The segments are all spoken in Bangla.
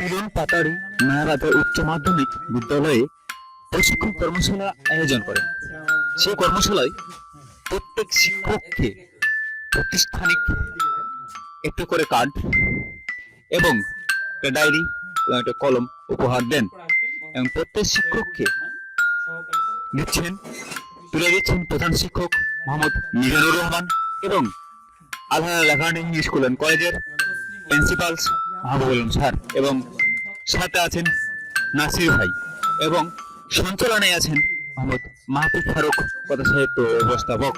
তিলন পাতাড়ি নয়াবাজার উচ্চ মাধ্যমিক বিদ্যালয়ে প্রশিক্ষণ কর্মশালা আয়োজন করেন। সেই কর্মশালায় প্রত্যেক শিক্ষককে প্রাতিষ্ঠানিক একটু করে কার্ড এবং একটা ডায়েরি এবং একটা কলম উপহার দেন এবং প্রত্যেক শিক্ষককে দিচ্ছেন, তুলে দিচ্ছেন প্রধান শিক্ষক মোহাম্মদ মিজানুর রহমান এবং আলহার লেখানি স্কুল অ্যান্ড কলেজের প্রিন্সিপাল মাহবুব আলম স্যার এবং সাথে আছেন নাসির ভাই এবং সঞ্চালনে আছেন মোহাম্মদ মাহফুজ ফারুক কথা সাহিত্য উপস্থাপক।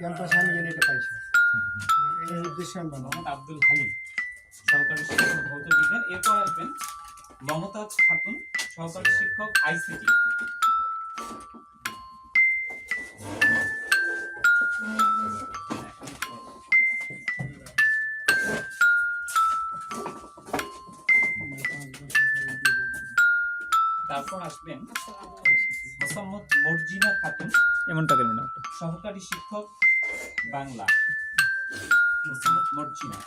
ক্যাম্পাসে আমি এটা পাইছি আব্দুল সহকারী শিক্ষক ভৌত বিজ্ঞান এরপর আসবেন মমতাজ খাতুন শিক্ষক, আইসিটি। তারপর আসবেন মোসাম্মদ মর্জিনা খাতুন। এমনটা কেন সহকারী শিক্ষক বাংলা। মর্জিনা।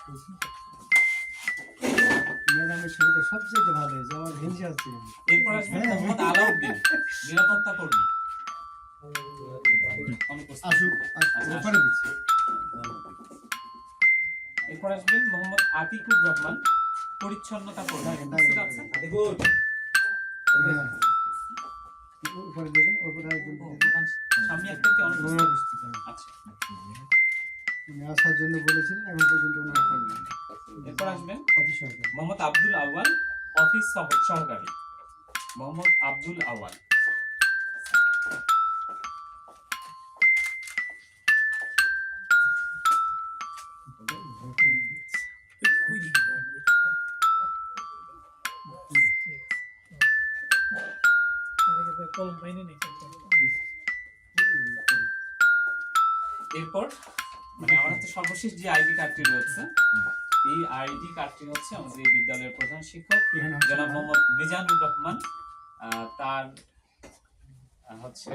ম্যাডামের ছবিটা সবচেয়ে ভালো হয়েছে আমার হিংসা হচ্ছে এরপর আসবেন মোহাম্মদ আলাউদ্দিন নিরাপত্তা কর্মী। আসুক আসুক, দিচ্ছি। এরপর আসবেন মোহাম্মদ আতিকুর রহমান পরিচ্ছন্নতা কর্মী। হ্যাঁ। উপরে উপরে একজন ও, দিয়ে একটা অনুপস্থিত অনুপস্থিত, হ্যাঁ। আচ্ছা। আসার জন্য বলেছিলেন এখন পর্যন্ত ওনারা করেনি এরপর আসবেন? অফিস সহকারী মোহাম্মদ আব্দুল আওয়াল অফিস সহকারী। মোহাম্মদ আব্দুল আওয়াল এরপর মানে আমার হাতে সর্বশেষ যে আইডি কার্ডটি রয়েছে এই আইডি কার্ডটি হচ্ছে আমাদের এই বিদ্যালয়ের প্রধান শিক্ষক জনাব মোহাম্মদ মিজানুর রহমান আহ, তার হচ্ছে